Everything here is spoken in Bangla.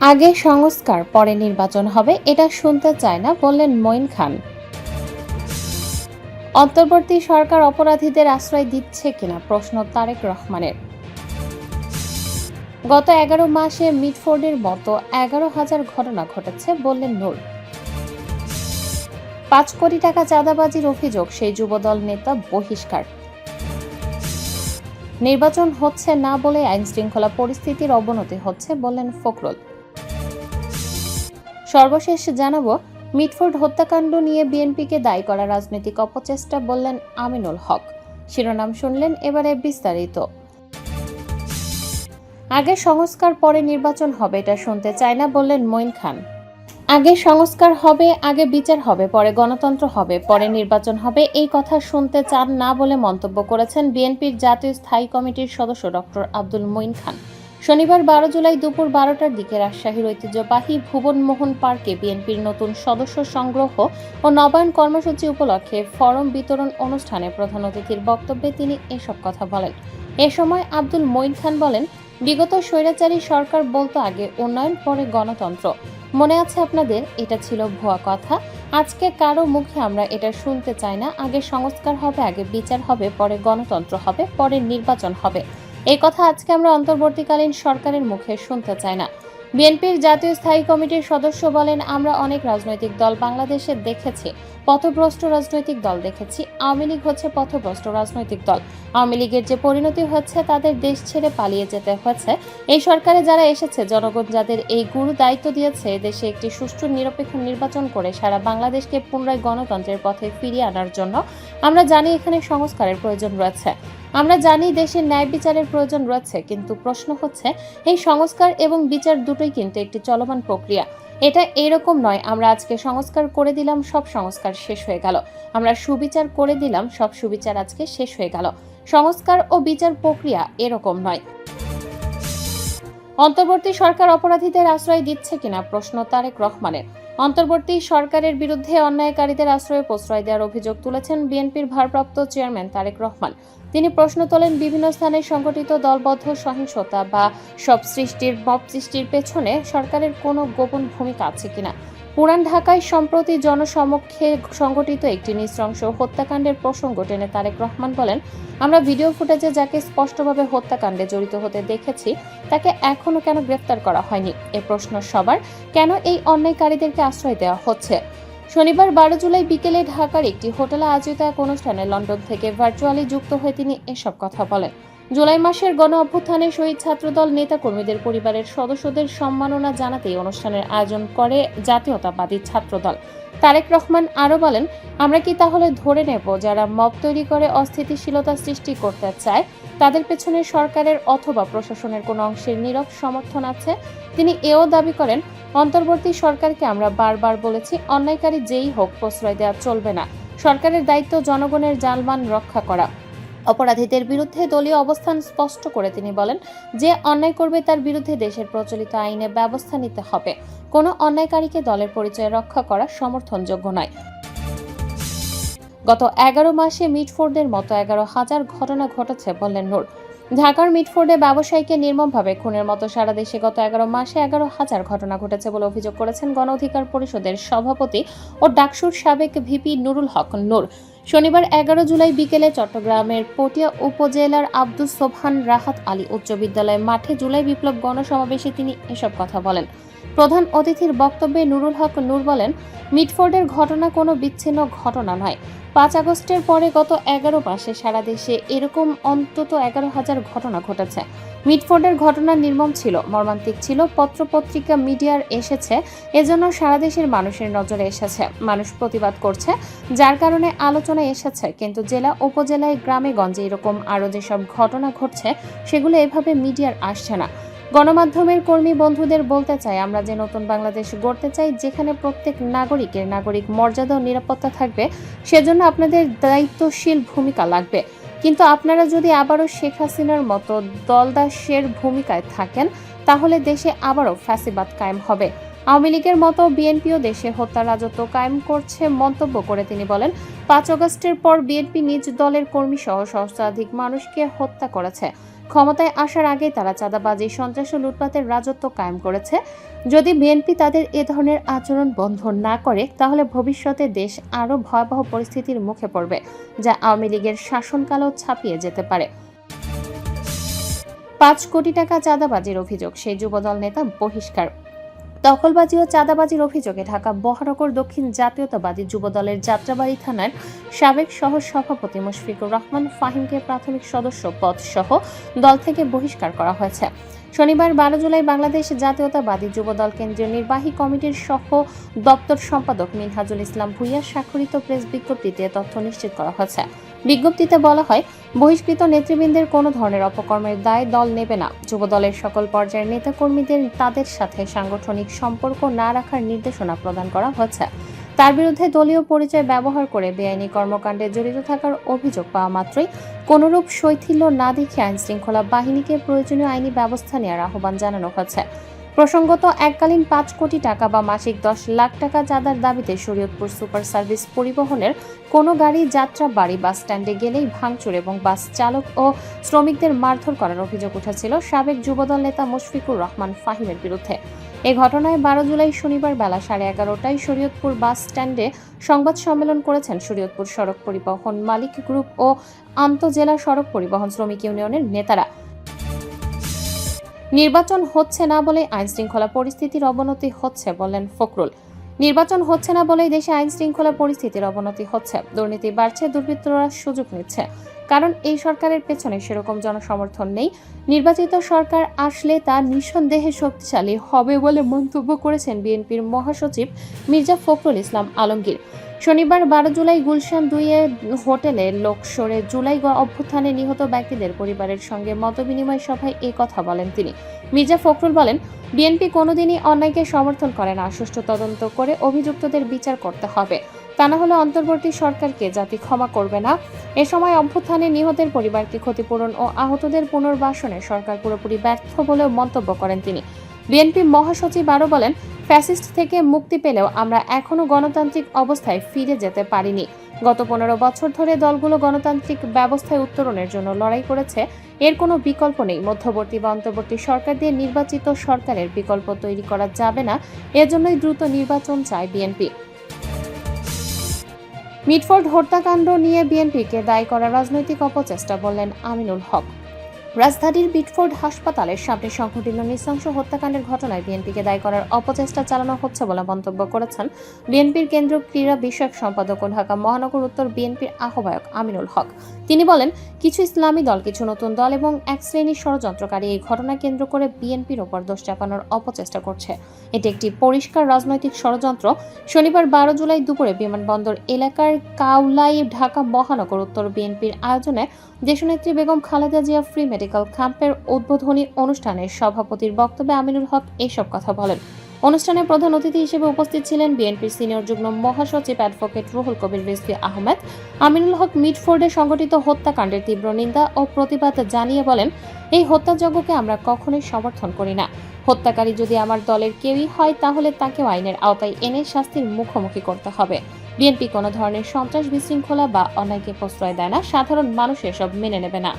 আগে সংস্কার, পরে নির্বাচন হবে, এটা শুনতে চায় না, বললেন মঈন খান। অন্তর্বর্তী সরকার অপরাধীদের আশ্রয় দিচ্ছে কিনা, প্রশ্ন তারেক রহমানের। গত এগারো মাসে মিটফোর্ডের মতো এগারো হাজার ঘটনা ঘটেছে, বললেন নূর। পাঁচ কোটি টাকা চাঁদাবাজির অভিযোগ, সেই যুবদল নেতা বহিষ্কার। নির্বাচন হচ্ছে না বলে আইন শৃঙ্খলা পরিস্থিতির অবনতি হচ্ছে, বললেন ফখরুল। সর্বশেষ জানাব, মিটফোর্ড হত্যাকাণ্ড নিয়ে বিএনপিকে দায়ী করা রাজনৈতিক অপচেষ্টা বললেন আমিনুল হক। শিরোনাম শুনলেন এবারে বিস্তারিত। আগে সংস্কার, পরে নির্বাচন হবে, এটা শুনতে চায় না বললেন মঈন খান। আগে সংস্কার হবে, আগে বিচার হবে, পরে গণতন্ত্র হবে, পরে নির্বাচন হবে, এই কথা শুনতে চান না বলে মন্তব্য করেছেন বিএনপির জাতীয় স্থায়ী কমিটির সদস্য ডক্টর আব্দুল মঈন খান। শনিবার বারো জুলাই দুপুর বারোটার দিকে রাজশাহীর ঐতিহ্যবাহী ভুবনমোহন পার্কে বিএনপির নতুন সদস্য সংগ্রহ ও নবায়ন কর্মসূচি উপলক্ষে ফরম বিতরণ অনুষ্ঠানে প্রধান অতিথির বক্তব্যে তিনি এসব কথা বলেন। এ সময় আব্দুল মঈন খান বলেন, বিগত স্বৈরাচারী সরকার বলতো আগে উন্নয়ন, পরে গণতন্ত্র। মনে আছে আপনাদের, এটা ছিল ভুয়া কথা। আজকে কারও মুখে আমরা এটা শুনতে চাই না। আগে সংস্কার হবে, আগে বিচার হবে, পরে গণতন্ত্র হবে, পরে নির্বাচন হবে। এই কথা আজকে আমরা অন্তর্বর্তীকালীন সরকারের মুখে শুনতে চাই না। বিএনপির জাতীয় স্থায়ী কমিটির সদস্য বলেন, আমরা অনেক রাজনৈতিক দল বাংলাদেশে দেখেছি, পথভ্রষ্ট রাজনৈতিক দল দেখেছি। আওয়ামী লীগ হচ্ছে পথভ্রষ্ট রাজনৈতিক দল। আওয়ামী লীগের যে পরিণতি হচ্ছে তাদের দেশ ছেড়ে পালিয়ে যেতে হয়েছে। এই সরকারে যারা এসেছে, জনগণ যাদের এই গুরু দায়িত্ব দিয়েছে, দেশে একটি সুষ্ঠু, নিরপেক্ষ নির্বাচন করে সারা বাংলাদেশকে পুনরায় গণতন্ত্রের পথে ফিরিয়ে আনার জন্য আমরা জানি এখানে সংস্কারের প্রয়োজন রয়েছে। আমরা জানি দেশের ন্যায় বিচারের প্রয়োজন রয়েছে, কিন্তু প্রশ্ন হচ্ছে, এই সংস্কার এবং বিচার দুটোই কিন্তু একটি চলমান প্রক্রিয়া। এটা এরকম নয়, আমরা আজকে সংস্কার করে দিলাম, সব সংস্কার শেষ হয়ে গেল। আমরা সুবিচার করে দিলাম, সব সুবিচার আজকে শেষ হয়ে গেল। সংস্কার ও বিচার প্রক্রিয়া এরকম নয়। অন্তর্বর্তী সরকার অপরাধীদের আশ্রয় দিচ্ছে কিনা প্রশ্ন তারেক রহমানের। অন্তর্বর্তী সরকারের বিরুদ্ধে অন্যায়কারীদের আশ্রয়ে প্রশ্রয় দেওয়ার অভিযোগ তুলেছেন বিএনপির ভারপ্রাপ্ত চেয়ারম্যান তারেক রহমান। তিনি প্রশ্ন তোলেন বিভিন্ন স্থানে সংগঠিত দলবদ্ধ সহিংসতা বা সব সৃষ্টির, মব সৃষ্টির পেছনে সরকারের কোনো গোপন ভূমিকা আছে কিনা। পুরান ঢাকায় সম্প্রতি জনসমক্ষে সংগঠিত একটি নৃশংস হত্যাকাণ্ডের প্রসঙ্গ টেনে তারেক রহমান বলেন, আমরা ভিডিও ফুটেজে যাকে স্পষ্টভাবে হত্যাকাণ্ডে জড়িত হতে দেখেছি, তাকে এখনও কেন গ্রেফতার করা হয়নি? এ প্রশ্ন সবার, কেন এই অন্যায়কারীদেরকে আশ্রয় দেওয়া হচ্ছে? শনিবার বারো জুলাই বিকেলে ঢাকার একটি হোটেলে আয়োজিত এক অনুষ্ঠানে লন্ডন থেকে ভার্চুয়ালি যুক্ত হয়ে তিনি এসব কথা বলেন। জুলাই মাসের গণ অভ্যুত্থানে শহীদ ছাত্রদল নেতাকর্মীদের পরিবারের সদস্যদের সম্মাননা জানাতেই অনুষ্ঠানের আয়োজন করে জাতীয়তাবাদী ছাত্রদল। তারেক রহমান আরও বলেন, আমরা কি তাহলে ধরে নেব যারা মব তৈরি করে অস্থিতিশীলতা সৃষ্টি করতে চায়? তাদের পেছনে সরকারের অথবা প্রশাসনের কোনো অংশের নীরব সমর্থন আছে? তিনি এও দাবি করেন, অন্তর্বর্তী সরকারকে আমরা বারবার বলেছি, অন্যায়কারী যেই হোক, প্রশ্রয় দেওয়া চলবে না। সরকারের দায়িত্ব জনগণের জানমান রক্ষা করা। অপরাধীদের বিরুদ্ধে দলীয় অবস্থান স্পষ্ট করে তিনি বলেন যে অন্যায় করবে তার বিরুদ্ধে দেশের প্রচলিত আইনে ব্যবস্থা নিতে হবে। কোনো অন্যায়কারীকে দলের পরিচয় রক্ষা করা সমর্থনযোগ্য নয়। গত এগারো মাসে মিটফোর্ডের মতো এগারো হাজার ঘটনা ঘটেছে বললেন নূর ঢাকার মিটফোর্ডে ব্যবসায়ীকে নির্মমভাবে খুনের মতো সারা দেশে গত এগারো মাসে এগারো হাজার ঘটনা ঘটেছে বলে অভিযোগ করেছেন গণ অধিকার পরিষদের সভাপতি ও ডাকসুর সাবেক ভিপি নুরুল হক নূর। শনিবার এগারো জুলাই বিকেলে চট্টগ্রামের পটিয়া উপজেলার আব্দুস সোবহান রাহাত আলী উচ্চ বিদ্যালয় মাঠে জুলাই বিপ্লব গণসমাবেশে তিনি এসব কথা বলেন। প্রধান অতিথির বক্তব্যে নুরুল হক নূর বলেন, মিটফোর্ডের ঘটনা কোনো বিচ্ছিন্ন ঘটনা নয়। পাঁচ আগস্টের পরে গত এগারো মাসে সারা দেশে এরকম অন্তত এগারো হাজার ঘটনা ঘটেছে। মিটফোর্ডের ঘটনা নির্মম ছিল, মর্মান্তিক ছিল, পত্রপত্রিকা, মিডিয়ার এসেছে, এজন্য সারা দেশের মানুষের নজরে এসেছে। মানুষ প্রতিবাদ করছে, যার কারণে আলোচনায় এসেছে, কিন্তু জেলা উপজেলায়, গ্রামে গঞ্জে এরকম আরও যেসব ঘটনা ঘটছে, সেগুলো এভাবে মিডিয়ার আসছে না। গণমাধ্যমের কর্মী বন্ধুদের বলতে চাই, আমরা যে নতুন বাংলাদেশ গড়তে চাই, যেখানে প্রত্যেক নাগরিকের নাগরিক মর্যাদা ও নিরাপত্তা থাকবে, সেজন্য আপনাদের দায়িত্বশীল ভূমিকা লাগবে। কিন্তু আপনারা যদি আবারও শেখ হাসিনার মতো দলদাসের ভূমিকায় থাকেন, তাহলে দেশে আবারও ফ্যাসিবাদ কায়েম হবে। আওয়ামী লীগের মতো বিএনপিও দেশে হত্যা রাজত্ব কায়েম করছে মন্তব্য করে তিনি বলেন, পাঁচ আগস্টের পর বিএনপি নিজ দলের কর্মী সহ সহস্রাধিক মানুষকে হত্যা করেছে। ক্ষমতায় আসার আগেই তারা চাঁদাবাজি, সন্ত্রাস ও লুটপাতের রাজত্ব কায়েম করেছে। যদি বিএনপি তাদের এ ধরনের আচরণ বন্ধ না করে, তাহলে ভবিষ্যতে দেশ আরও ভয়াবহ পরিস্থিতির মুখে পড়বে, যা আওয়ামী লীগের শাসনকালও ছাপিয়ে যেতে পারে। পাঁচ কোটি টাকা চাঁদাবাজির অভিযোগ, সেই যুবদল নেতা বহিষ্কার। দখলবাজি ও চাঁদাবাজির অভিযোগে ঢাকা বহরকর দক্ষিণ জাতীয়তাবাদী যুবদলের যাত্রাবাড়ি থানার সাবেক সহ সভাপতি মুশফিকুর রহমান ফাহিমকে প্রাথমিক সদস্য পদ সহ দল থেকে বহিষ্কার করা হয়েছে। শনিবার বারো জুলাই বাংলাদেশ জাতীয়তাবাদী যুবদল কেন্দ্রীয় নির্বাহী কমিটির সহ দপ্তর সম্পাদক মিনহাজুল ইসলাম ভুইয়া স্বাক্ষরিত প্রেস বিজ্ঞপ্তিতে তথ্য নিশ্চিত করা হয়েছে। বিজ্ঞপ্তিতে বলা হয়, বহিষ্কৃত নেতৃবৃন্দের কোনো ধরনের অপকর্মের দায় দল নেবে না। যুবদলের সকল পর্যায়ের নেতাকর্মীদের তাদের সাথে সাংগঠনিক সম্পর্ক না রাখার নির্দেশনা প্রদান করা হয়েছে তার বিরুদ্ধে দলীয় পরিচয় ব্যবহার করে বেআইনি কর্মকাণ্ডে জড়িত থাকার অভিযোগ পাওয়া মাত্রই কোনরূপ শৈথিল্য না দেখে আইন শৃঙ্খলা বাহিনীকে প্রয়োজনীয় আইনি ব্যবস্থা নেওয়ার আহ্বান জানানো হয়েছে প্রসঙ্গত, এককালীন পাঁচ কোটি টাকা বা মাসিক দশ লাখ টাকা চাঁদার দাবিতে শরীয়তপুর সুপার সার্ভিস পরিবহনের কোনো গাড়ি, যাত্রা, বাড়ি, বাস স্ট্যান্ডে গেলেই ভাঙচুর এবং বাস চালক ও শ্রমিকদের মারধর করার অভিযোগ উঠেছিল সাবেক যুবদল নেতা মুশফিকুর রহমান ফাহিমের বিরুদ্ধে। এ ঘটনায় বারো জুলাই শনিবার বেলা সাড়ে এগারোটায় শরীয়তপুর বাস স্ট্যান্ডে সংবাদ সম্মেলন করেছেন শরীয়তপুর সড়ক পরিবহন মালিক গ্রুপ ও আন্তজেলা সড়ক পরিবহন শ্রমিক ইউনিয়নের নেতারা। নির্বাচন হচ্ছে না বলে আইন শৃঙ্খলা পরিস্থিতির অবনতি হচ্ছে বলেন ফখরুল। নির্বাচন হচ্ছে না বলেই দেশে আইন শৃঙ্খলা পরিস্থিতির অবনতি হচ্ছে। দুর্নীতি বাড়ছে, দুর্বৃত্তরা সুযোগ নিচ্ছে। কারণ এই সরকারের পেছনে সেরকম জনসমর্থন নেই। নির্বাচিত সরকার আসলে তা নিঃসন্দেহে শক্তিশালী হবে বলে মন্তব্য করেছেন বিএনপির মহাসচিব মির্জা ফখরুল ইসলাম আলমগীর। শনিবার বারো জুলাই গুলশান দুইয়ে হোটেলে লোকসরে জুলাই অভ্যুত্থানে নিহত ব্যক্তিদের পরিবারের সঙ্গে মতবিনিময় সভায় এই কথা বলেন তিনি। মির্জা ফখরুল বলেন, বিএনপি কোনোদিনই অন্যায়কে সমর্থন করে না, সুষ্ঠু তদন্ত করে অভিযুক্তদের বিচার করতে হবে। তা না হলে অন্তর্বর্তী সরকারকে জাতি ক্ষমা করবে না। এ সময় অভ্যুত্থানে নিহতের পরিবারকে ক্ষতিপূরণ ও আহতদের পুনর্বাসনে সরকার পুরোপুরি ব্যর্থ বলেও মন্তব্য করেন তিনি। বিএনপি মহাসচিব আরও বলেন, ফ্যাসিস্ট থেকে মুক্তি পেলেও আমরা এখনও গণতান্ত্রিক অবস্থায় ফিরে যেতে পারিনি। গত পনেরো বছর ধরে দলগুলো গণতান্ত্রিক ব্যবস্থায় উত্তরণের জন্য লড়াই করেছে। এর কোনো বিকল্প নেই। মধ্যবর্তী বা অন্তর্বর্তী সরকার দিয়ে নির্বাচিত সরকারের বিকল্প তৈরি করা যাবে না। এজন্যই দ্রুত নির্বাচন চায় বিএনপি। মিটফোর্ড হত্যাকাণ্ড নিয়ে বিএনপিকে দায়ী করা রাজনৈতিক অপচেষ্টা বললেন আমিনুল হক। রাজধানীর বিটফোর্ড হাসপাতালের সামনে সংঘটিত নৃশংস হত্যাকাণ্ডের ঘটনায় বিএনপিকে দায়ী করার অপচেষ্টা চালানো হচ্ছে বলে মন্তব্য করেছেন বিএনপির কেন্দ্রীয় ক্রীড়া বিষয়ক সম্পাদক ও ঢাকা মহানগর উত্তর বিএনপির আহ্বায়ক আমিনুল হক। তিনি বলেন, কিছু ইসলামী দল, কিছু নতুন দল এবং এক শ্রেণির ষড়যন্ত্রকারী এই ঘটনা কেন্দ্র করে বিএনপির ওপর দোষ চাপানোর অপচেষ্টা করছে। এটি একটি পরিষ্কার রাজনৈতিক ষড়যন্ত্র। শনিবার বারো জুলাই দুপুরে বিমানবন্দর এলাকার কাউলাই, ঢাকা মহানগর উত্তর বিএনপির আয়োজনে দেশনেত্রী বেগম খালেদা জিয়া ফ্রি মেডিকেল ক্যাম্পের উদ্বোধনী অনুষ্ঠানে সভাপতির বক্তব্যে আমিনুল হক এসব কথা বলেন। অনুষ্ঠানে প্রধান অতিথি হিসেবে উপস্থিত ছিলেন বিএনপির সিনিয়র যুগ্ম মহাসচিব অ্যাডভোকেট রুহুল কবির রিজভী আহমেদ। আমিনুল হক মিডফোর্ডে সংগঠিত হত্যাকাণ্ডের তীব্র নিন্দা ও প্রতিবাদ জানিয়ে বলেন, এই হত্যাযজ্ঞকে আমরা কখনোই সমর্থন করি না। হত্যাকারী যদি আমার দলের কেউই হয়, তাহলে তাকেও আইনের আওতায় এনে শাস্তির মুখোমুখি করতে হবে। বিএনপি কোনো ধরনের সন্ত্রাস বিশৃঙ্খলা বা অন্যায়কে প্রশ্রয় দেয় না, সাধারণ মানুষ এসব মেনে নেবে না।